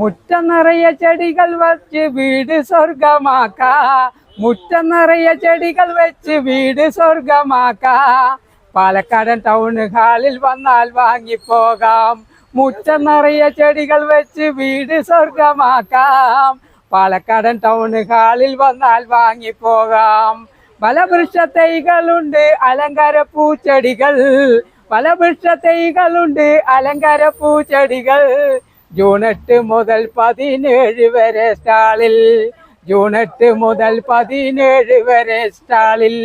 മുറ്റം നിറയെ ചെടികൾ വച്ച് വീട് സ്വർഗമാക്ക മുറ്റം നിറയെ ചെടികൾ വെച്ച് വീട് സ്വർഗമാക്ക പാലക്കാടൻ ടൗൺ ഹാളിൽ വന്നാൽ വാങ്ങിപ്പോകാം. മുറ്റം നിറയെ ചെടികൾ വെച്ച് വീട് സ്വർഗമാക്കാം പാലക്കാടൻ ടൗൺ ഹാളിൽ വന്നാൽ വാങ്ങിപ്പോകാം. പല വൃക്ഷ തൈകളുണ്ട് അലങ്കാര പൂച്ചെടികൾ പല വൃക്ഷ തൈകളുണ്ട് അലങ്കാര പൂച്ചെടികൾ ജൂൺ എട്ട് മുതൽ പതിനേഴ് വരെ സ്റ്റാളിൽ. ജൂൺ എട്ട് മുതൽ പതിനേഴ് വരെ സ്റ്റാളിൽ.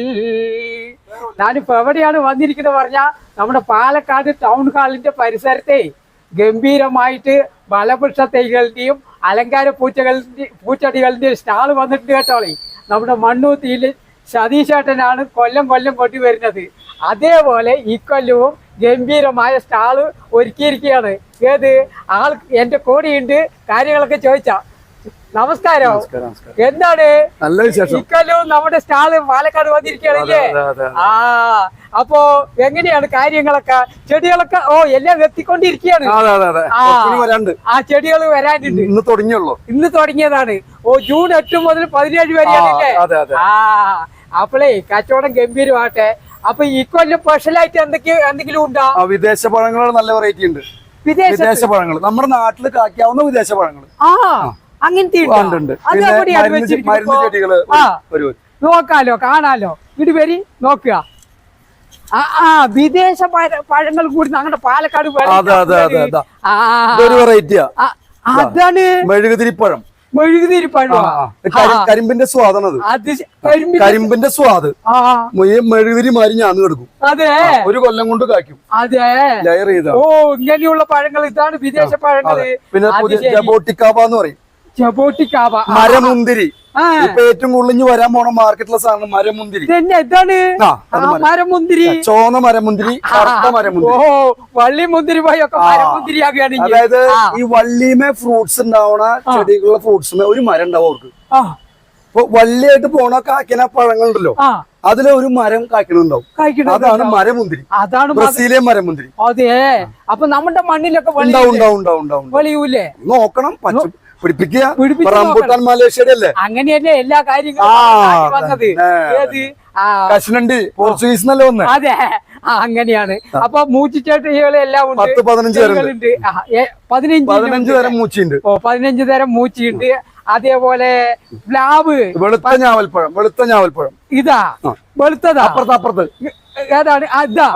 ഞാനിപ്പോ എവിടെയാണ് വന്നിരിക്കുന്നത് പറഞ്ഞാൽ നമ്മുടെ പാലക്കാട് ടൗൺ ഹാളിന്റെ പരിസരത്തെ ഗംഭീരമായിട്ട് ബലവൃക്ഷ തൈകളുടെയും അലങ്കാര പൂച്ചകളുടെ പൂച്ചെടികളുടെയും സ്റ്റാൾ വന്നിട്ടുണ്ട് കേട്ടോളി. നമ്മുടെ മണ്ണൂത്തിയിൽ സതീശേട്ടനാണ് കൊല്ലം കൊല്ലം കൊണ്ടുവരുന്നത്. അതേപോലെ ഇക്കൊല്ലവും ഗംഭീരമായ സ്റ്റാൾ ഒരുക്കിയിരിക്കുകയാണ്. ഏത്? ആൾ എന്റെ കൂടെയുണ്ട്. കാര്യങ്ങളൊക്കെ ചോദിച്ചാ. നമസ്കാരം. എന്താണ്? നല്ല വിശേഷം. നമ്മുടെ സ്റ്റാൾ പാലക്കാട് വന്നിരിക്കുകയാണല്ലേ. ആ അപ്പോ എങ്ങനെയാണ് കാര്യങ്ങളൊക്കെ? ചെടികളൊക്കെ ഓ എല്ലാം എത്തിക്കൊണ്ടിരിക്കുകയാണ് ആ. ചെടികൾ വരാനുണ്ട്. ഇന്ന് തുടങ്ങിയുള്ളൂ ഇന്ന് തുടങ്ങിയതാണ് ഓ ജൂൺ എട്ട് മുതൽ പതിനേഴ് വരെയാണല്ലേ. ആ അപ്പളേ കച്ചവടം ഗംഭീരമാട്ടെ അപ്പൊ ഇക്കൊല്ലം സ്പെഷ്യലായിട്ട് എന്തൊക്കെ എന്തെങ്കിലും ഉണ്ടോ? ആ വിദേശ പഴങ്ങൾ നല്ല വെറൈറ്റി ഉണ്ട്. വിദേശ പഴങ്ങൾ. നമ്മുടെ നാട്ടിൽ കാക്കാവുന്ന വിദേശ പഴങ്ങൾ. ആ അങ്ങനത്തെ മരുന്ന്? ചെടികൾ നോക്കാലോ കാണാലോ. ഇട് വരി നോക്കുക. ആ വിദേശ പഴ- പഴങ്ങൾ കൂടി ഞങ്ങളുടെ പാലക്കാട് അതാണ്. മെഴുകുതിരിപ്പഴം. കരിമ്പിന്റെ സ്വാദാണത്. കരിമ്പിന്റെ- സ്വാദ്. മെഴുകുതിരി മാറി ഞാൻ കിടക്കും അതെ. ഒരു കൊല്ലം കൊണ്ട് കാക്കും അതെ. ലെയർ ചെയ്ത. ഓ ഇങ്ങനെയുള്ള പഴങ്ങൾ ഇതാണ് വിദേശ പഴങ്ങൾ. പിന്നെ ജബോട്ടിക്കാപ്പ എന്ന് പറയും. ചബോട്ടിക്കാവ ആ, മരമുന്തിരി. ഇപ്പൊ ഏറ്റവും കൂടുതൽ വരാൻ പോണ മാർക്കറ്റിലെ സാധനം മരമുന്തിരി. ഇതാണ്. മരമുന്തിരി. ചോന്ന മരമുന്തിരി കറുത്ത മരമുന്തിരി. ഓ വള്ളി മുന്തിരി പോയൊക്കെ മരമുന്തിരി ആകുകയാണെങ്കിൽ അതായത് ഈ വള്ളിമേ ഫ്രൂട്ട്സ് ഉണ്ടാവണ ചെടികളുടെ ഫ്രൂട്ട്സ് ഒരു മരം ഉണ്ടാവും അവർക്ക്. ഇപ്പൊ വള്ളിയായിട്ട് പോണ കാക്കിന പഴങ്ങളുണ്ടല്ലോ. അതിലെ ഒരു മരം കായ്ക്കണുണ്ടാവും. അതാണ് മരമുന്തിരി. അതാണ് ബ്രസീലിയൻ മരമുന്തിരി. അതെ. അപ്പൊ നമ്മുടെ മണ്ണിലൊക്കെ ഉണ്ടാവും വെളിയൂലേ? ഉണ്ടാവും ഉണ്ടാവും ഉണ്ടാവും. ഉണ്ടാവും. നോക്കണം പച്ച പിടിപ്പിക്കുക. റംബുട്ടാൻ മലേഷ്യയുടെ അല്ലേ അങ്ങനെയല്ലേ എല്ലാ കാര്യങ്ങളും വന്നത്. ഏത്? ആ. കശുനണ്ടി പോർച്ചുഗീസ് എന്നല്ലേ ഒന്ന് അതെ അങ്ങനെയാണ്. അപ്പൊ മൂച്ചിച്ചേട്ടികൾ എല്ലാം ഉണ്ട്. പത്ത് പതിനഞ്ച് ഏ, പതിനഞ്ച് പതിനഞ്ച് തരം മൂച്ചിണ്ട് ഓ പതിനഞ്ച് തരം മൂച്ചിയുണ്ട്. അതേപോലെ പ്ലാവ് വെളുത്ത ഞാവൽപ്പഴം വെളുത്ത ഞാവൽപ്പഴം. ഇതാ. വെളുത്തതാ. അപ്പുറത്ത് അപ്പുറത്ത്. ഏതാണ്? അതാ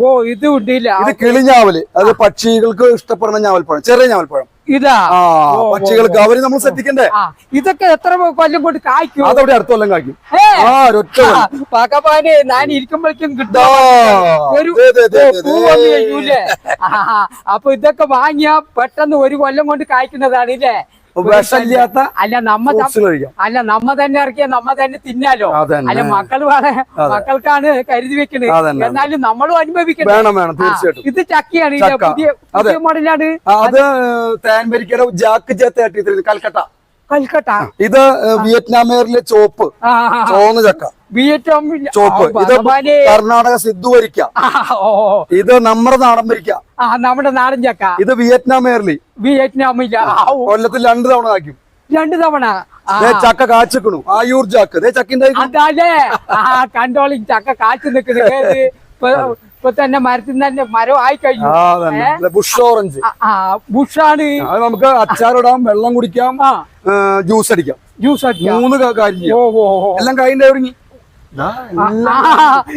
ഓ ഇത് ഉണ്ടില്ല. ഇത് കിളിഞ്ഞാവൽ. അത് പക്ഷികൾക്ക് ഇഷ്ടപ്പെടുന്ന ഞാവൽപ്പഴം ചെറിയ ഞാവൽപ്പഴം. ഇതാ. പക്ഷികൾക്ക് അവർ നമ്മൾ ശ്രദ്ധിക്കണ്ടേ? ഇതൊക്കെ എത്ര കൊല്ലം കൊണ്ട് കായ്ക്കും? അതവിടെ അടുത്ത കൊല്ലം കായ്ക്കും. പാക്കപ്പാന്. ഞാൻ ഇരിക്കുമ്പോഴേക്കും കിട്ടും. ഒരു കഴിയൂലേ? അപ്പൊ ഇതൊക്കെ വാങ്ങിയാ പെട്ടെന്ന് ഒരു കൊല്ലം കൊണ്ട് കായ്ക്കുന്നതാണ് ഇല്ലേ? വിഷമില്ലാത്ത അല്ല നമ്മ അല്ല നമ്മ തന്നെ ഇറക്കിയ നമ്മ തന്നെ തിന്നാലോ? അല്ല മക്കൾ മക്കൾക്കാണ് കരുതി വെക്കുന്നത് എന്നാലും നമ്മളും അനുഭവിക്കണം വേണം വേണം തീർച്ചയായിട്ടും. ഇത് ചക്കിയാണ്. പുതിയ മോഡലാണ്. അത് തേൻവരിക്കയുടെ jack J thirty three Calcutta. Calcutta. ഇത് വിയറ്റ്നാമേറിലെ ചോപ്പ്. ചോന്ന ചക്ക. വിയറ്റ്നാം ചോപ്പ്. ആ, ഇത് ഭഗവാനെ. കർണാടക സിദ്ധു വരിക്ക. ഇത് നമ്മുടെ നാടൻ വരിക്ക നമ്മുടെ നാടൻ ചക്ക. ഇത് വിയറ്റ്നാം വിയറ്റ്നാമില്ല വിയറ്റ്നാം ഇല്ല. കൊല്ലത്തിൽ രണ്ടു തവണ ആക്കും രണ്ടു തവണ. ചക്ക കാച്ചിക്കണു ആയൂർ ചാക്ക്. ചക്കിന്റെ അതല്ലേ? ആ കണ്ടോളി ചക്ക കാച്ചു നിൽക്കുന്നത് ഏത് ഇപ്പൊ തന്നെ മരത്തിൽ തന്നെ മരം ആയി കഴിഞ്ഞു ബുഷ് ഓറഞ്ച്. ബുഷാണ്. അത് നമുക്ക് അച്ചാറിടാം വെള്ളം കുടിക്കാം ജ്യൂസ് അടിക്കാം. ജ്യൂസ് അടിക്കാം. മൂന്ന് കാര്യം എല്ലാം കായിന്റെ ഒരുങ്ങി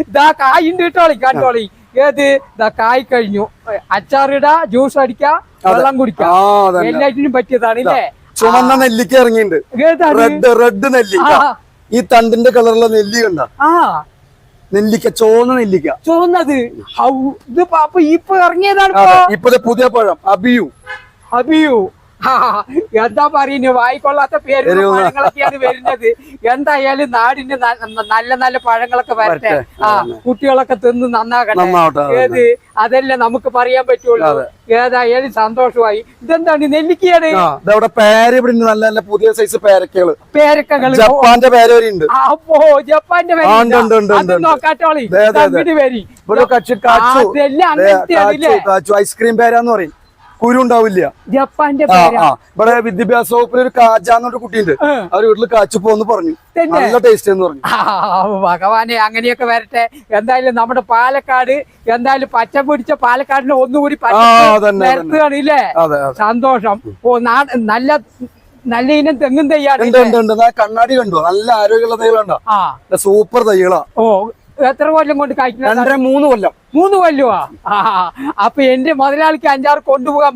ഇതാ കായുണ്ട് കേട്ടോളി കണ്ടോളി ഏത്? ഇതാ കായ് കഴിഞ്ഞു. അച്ചാറിടാ ജ്യൂസ് അടിക്കാം വെള്ളം കുടിക്കാം. എല്ലാറ്റിനും പറ്റിയതാണ് ഇല്ലേ? ചുമന്ന നെല്ലിക്ക ഇറങ്ങിയിട്ടുണ്ട് റെഡ് റെഡ് നെല്ലിക്ക. ഈ തണ്ടിന്റെ കളറുള്ള നെല്ലി കണ്ട? ആ. നെല്ലിക്ക ചോന്ന നെല്ലിക്ക. ചുവന്നത്. ഹൗ ഇത് ഇപ്പൊ ഇറങ്ങിയതാണ് ഇപ്പൊ. പുതിയ പഴം അബിയു. അബിയു. എന്താ പറയുന്നത് വായിക്കൊള്ളാത്ത പേര്. പഴങ്ങളൊക്കെയാണ് വരുന്നത്. എന്തായാലും നാടിന് ന- ന- നല്ല നല്ല പഴങ്ങളൊക്കെ വരട്ടെ. ആ കുട്ടികളൊക്കെ തിന്ന് നന്നാകട്ടെ. ഏത്? അതല്ലേ നമുക്ക് പറയാൻ പറ്റുള്ളൂ. ഏതായാലും സന്തോഷമായി. ഇതെന്താണ്? നെല്ലിക്കയാണ്. ഇതവിടെ പേര ഇവിടെ നല്ല നല്ല പുതിയ സൈസ് പേരക്കകൾ. പേരക്കകൾ ജപ്പാന്റെ പേര വരെ ഉണ്ട്. ആ, അപ്പോ ജപ്പാന്റെ നോക്കാട്ടോളി. ഇവിടെ? കാച്ചു. ഐസ്ക്രീം പേരാന്ന് പറയും. കുരു ഉണ്ടാവില്ല ജപ്പാന്റെ ഇവിടെ വിദ്യാഭ്യാസ വകുപ്പിൽ ഒരു കാജാന്നൊരു കുട്ടിയുണ്ട്. അവർ അവർ വീട്ടിൽ കാച്ചുപോന്ന് പറഞ്ഞു. നല്ല ടേസ്റ്റ് എന്ന് പറഞ്ഞു. ഭഗവാനെ അങ്ങനെയൊക്കെ വരട്ടെ. എന്തായാലും നമ്മുടെ പാലക്കാട് എന്തായാലും പച്ച പിടിച്ച പാലക്കാടിന് ഒന്നുകൂടി നിരത്തുകയാണ് ഇല്ലേ? സന്തോഷം. ഓ നല്ല നല്ല ഇനം തെങ്ങും തയ്യാണ് ഉണ്ട് കണ്ണാടി കണ്ടു. നല്ല ആരോഗ്യമുള്ള തൈകളുണ്ടോ സൂപ്പർ തൈകളാ. ഓ എത്ര കൊല്ലം കൊണ്ട് കഴിക്കുന്നത്? മൂന്ന് കൊല്ലം. മൂന്ന് കൊല്ലുവാ? ആ അപ്പൊ എന്റെ മുതലാളിക്ക് അഞ്ചാറ് കൊണ്ടുപോകാൻ.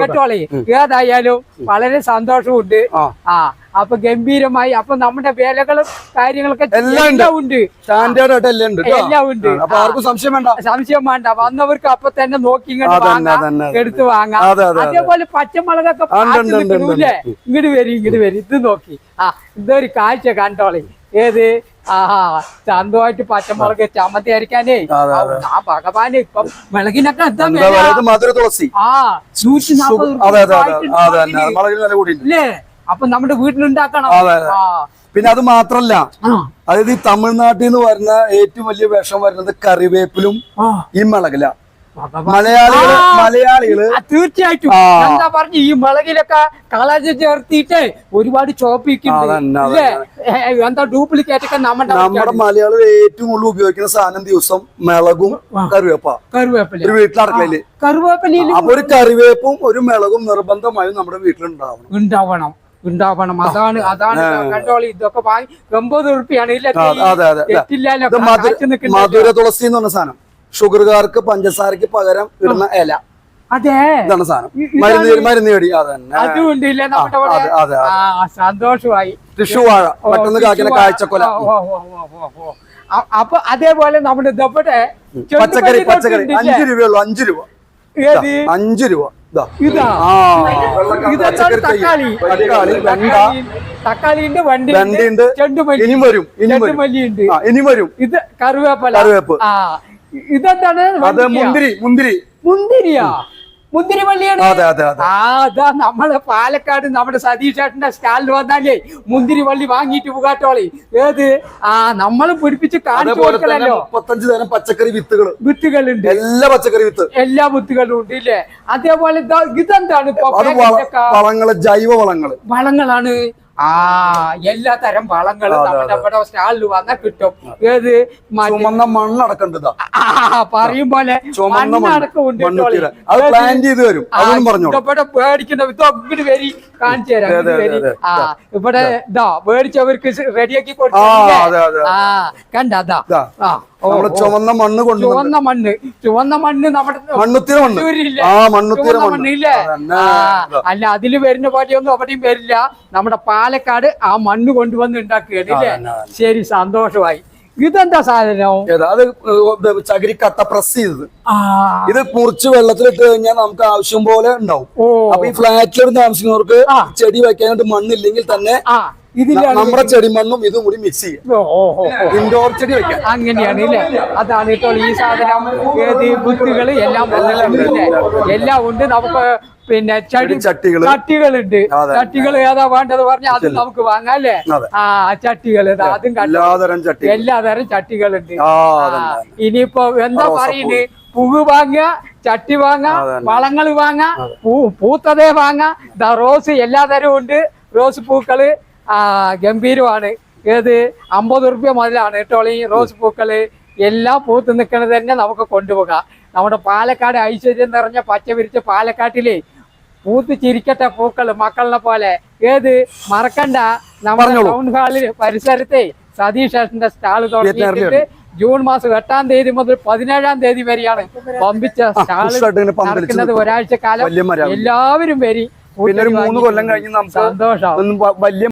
കേട്ടോളേ ഏതായാലും വളരെ സന്തോഷമുണ്ട്. ആ. അപ്പൊ ഗംഭീരമായി അപ്പൊ നമ്മുടെ വേലകളും കാര്യങ്ങളൊക്കെ എല്ലാം ഉണ്ട്. എല്ലാം ഉണ്ട്. സംശയം വേണ്ട. സംശയം വേണ്ട. വന്നവർക്ക് അപ്പൊ തന്നെ നോക്കി ഇങ്ങോട്ട്. എടുത്ത് വാങ്ങാം. അതെ, അതെ, അതെ. അതേപോലെ പച്ചമുളകൊക്കെ ഇങ്ങോട്ട് വരും ഇങ്ങോട്ട് വരും. ഇത് നോക്കി. ആ ഇതൊരു കാഴ്ച കണ്ടോളി. ഏത്? ആഹാ ചന്തമായിട്ട് പച്ചമുളക് ചമ്മത്തി അരിക്കാനേ. ആ ഭഗവാന് ഇപ്പം വിളകിനൊക്കെ എന്താ മധുര തുളസി. ആ നൂറ്റി നാൽപ്പത് അല്ലേ അപ്പൊ നമ്മുടെ വീട്ടിലുണ്ടാക്കണം. ആ. പിന്നെ അത് മാത്രല്ല അതായത് ഈ തമിഴ്നാട്ടിൽ നിന്ന് വരുന്ന ഏറ്റവും വലിയ വിഷം വരുന്നത് കറിവേപ്പിലും ഈ മിളകില. ഭഗവാൻ. മലയാളികൾ. മലയാളികൾ. തീർച്ചയായിട്ടും. എന്താ പറഞ്ഞു ഈ മുളകിലൊക്കെ കളജ് ചേർത്തിട്ട് ഒരുപാട് ചോപ്പിക്കുന്നുണ്ട്. എന്താ ഡ്യൂപ്ലിക്കേറ്റ് ഒക്കെ നമ്മുടെ നമ്മുടെ മലയാളികൾ ഏറ്റവും കൂടുതൽ ഉപയോഗിക്കുന്ന സാധനം ദിവസം മിളകും കറിവേപ്പ. കറിവേപ്പില. ഒരു വീട്ടിലടക്കളയിൽ കറിവേപ്പിലയിൽ അപ്പൊ ഒരു കറിവേപ്പും ഒരു മിളകും നിർബന്ധമായും നമ്മുടെ വീട്ടിലുണ്ടാവണം. ഉണ്ടാവണം. ഉണ്ടാവണം. അതാണ് അതാണ് കണ്ടോളി. ഇതൊക്കെ വാങ്ങി എൺപത് ഉറുപ്പിയാണ് ഇല്ല. മധുര തുളസി എന്ന് പറഞ്ഞ സാധനം. ഷുഗറുകാർക്ക് പഞ്ചസാരക്ക് പകരം ഇടുന്ന ഇല. അതെ. ഇതാണ് സാധനം. മരുന്ന് മരുന്ന് ചെടി അതന്നെ. സന്തോഷമായി. ടിഷ്യൂ വാഴ. പെട്ടെന്ന് കാക്കുന്ന കാഴ്ചക്കൊല. അപ്പൊ അതേപോലെ നമ്മുടെ ദപ്പടെ പച്ചക്കറി പച്ചക്കറി. അഞ്ചു രൂപയുള്ളൂ അഞ്ചു രൂപ. അഞ്ചു രൂപ. തക്കാളിന്റെ വണ്ടി. ഇനിയും വരും ഇനിയും വരും. ഇത് കറിവേപ്പല. കറിവേപ്പ്. ഇതെന്താണ്? അത്? മുന്തിരി മുന്തിരി. മുന്തിരിയാ? മുന്തിരി വള്ളിയാണ് അതെ നമ്മൾ പാലക്കാട് നമ്മുടെ സതീഷ് ചേട്ടന്റെ സ്റ്റാളിൽ വന്നാലേ മുന്തിരി വള്ളി വാങ്ങിയിട്ട് പോകാട്ടോളി ഏത്? ആ നമ്മൾ പിടിപ്പിച്ച് കാണിച്ചു മുപ്പത്തഞ്ച് തരം പച്ചക്കറി വിത്തുകൾ വിത്തുകളുണ്ട്. എല്ലാ പച്ചക്കറി വിത്ത്. എല്ലാ വിത്തുകളും ഉണ്ട് ഇല്ലേ? അതേപോലെ ഇതാ ഇതെന്താണ് വളങ്ങൾ ജൈവ വളങ്ങൾ. വളങ്ങളാണ്. ആ എല്ലാ തരം വളങ്ങളും നമ്മുടെ സ്റ്റാളിൽ വന്നാൽ കിട്ടും. ഏത് ചുമന്ന പറയും പോലെ ചുമന്ന മണ്ണ് മണ്ണടക്കം ഉണ്ട് അത് പ്ലാൻ ചെയ്ത് വരും ആ, അതൊന്നും പറഞ്ഞോളൂ. ഇവിടെ വരി. കാണിച്ചു തരാം. ആ ഇവിടെ ഇതാ മേടിച്ചവർക്ക് റെഡിയാക്കി ആ കണ്ട അതാ. ചുമന്ന മണ്ണ് കൊണ്ട് ചുവന്ന മണ്ണ്. ചുവന്ന മണ്ണ് നമ്മുടെ മണ്ണുത്തിര മണ്ണ്? ആ മണ്ണുത്തിര മണ്ണ്. ഇതാ. അല്ല അതിൽ വരുന്ന പോലെയൊന്നും അവിടെയും വരില്ല. നമ്മുടെ പാലക്കാട് ആ മണ്ണ് കൊണ്ടുവന്ന് ഉണ്ടാക്കുകയാണ് ഇല്ലേ. ശരി സന്തോഷമായി. ഇതെന്താ സാധനം? അത് ചകിരി കട്ട പ്രസ് ചെയ്തത്. ഇത് മുറിച്ച് വെള്ളത്തിലിട്ട് കഴിഞ്ഞാൽ നമുക്ക് ആവശ്യം പോലെ ഉണ്ടാവും. അപ്പൊ ഈ ഫ്ലാറ്റിൽ താമസിക്കുന്നവർക്ക്. ചെടി വെക്കാനായിട്ട് മണ്ണില്ലെങ്കിൽ തന്നെ ഇതിലാണ് നമ്മുടെ ചെടി മണ്ണും ഇതും കൂടി മിക്സ് ചെയ്യും. ഇൻഡോർ ചെടി വെക്കാം അങ്ങനെയാണ് ഇല്ലേ അതാണ് ഇപ്പോൾ ഈ സാധനം. ഏത് ബുത്തുകൾ എല്ലാം എല്ലാം ഉണ്ട്. നമുക്ക് പിന്നെ ചടി ചട്ടികൾ ചട്ടികളുണ്ട്. ചട്ടികൾ ഏതാ വേണ്ടത് പറഞ്ഞാൽ അത് നമുക്ക് വാങ്ങാം അല്ലേ? ആ ചട്ടികൾ അതും. എല്ലാതരം ചട്ടി എല്ലാതരം ചട്ടികളുണ്ട്. ഇനിയിപ്പോ എന്താ. പറയുന്നത് പുവ് വാങ്ങുക ചട്ടി വാങ്ങാം. വളങ്ങൾ വാങ്ങാം പൂ പൂത്തതേ വാങ്ങാം റോസ് എല്ലാതരവും ഉണ്ട്. റോസ് പൂക്കൾ ഗംഭീരമാണ്. ഏത് അമ്പത് റുപ്യ മുതലാണ് ടോളി റോസ് പൂക്കൾ. എല്ലാം പൂത്ത് നിൽക്കുന്നത് തന്നെ നമുക്ക് കൊണ്ടുപോകാം. നമ്മുടെ പാലക്കാട് ഐശ്വര്യം നിറഞ്ഞ പച്ച വിരിച്ച പാലക്കാട്ടിലെ പൂത്ത് ചിരിക്കട്ടെ പൂക്കൾ മക്കളിനെ പോലെ. ഏത്? മറക്കണ്ട. നമ്മുടെ. ടൗൺ ഹാളിൽ പരിസരത്തെ സതീഷ് ഏഷന്റെ സ്റ്റാൾ തുടങ്ങിയിട്ട് ജൂൺ മാസം എട്ടാം തീയതി മുതൽ പതിനേഴാം തീയതി വരെയാണ് പമ്പിച്ച പന്തലിച്ച് നടക്കുന്നത്. ഒരാഴ്ച കാലം എല്ലാവരും വരി. പിന്നെ ഒരു മൂന്ന് കൊല്ലം കഴിഞ്ഞ് നമുക്ക് സന്തോഷം. വലിയ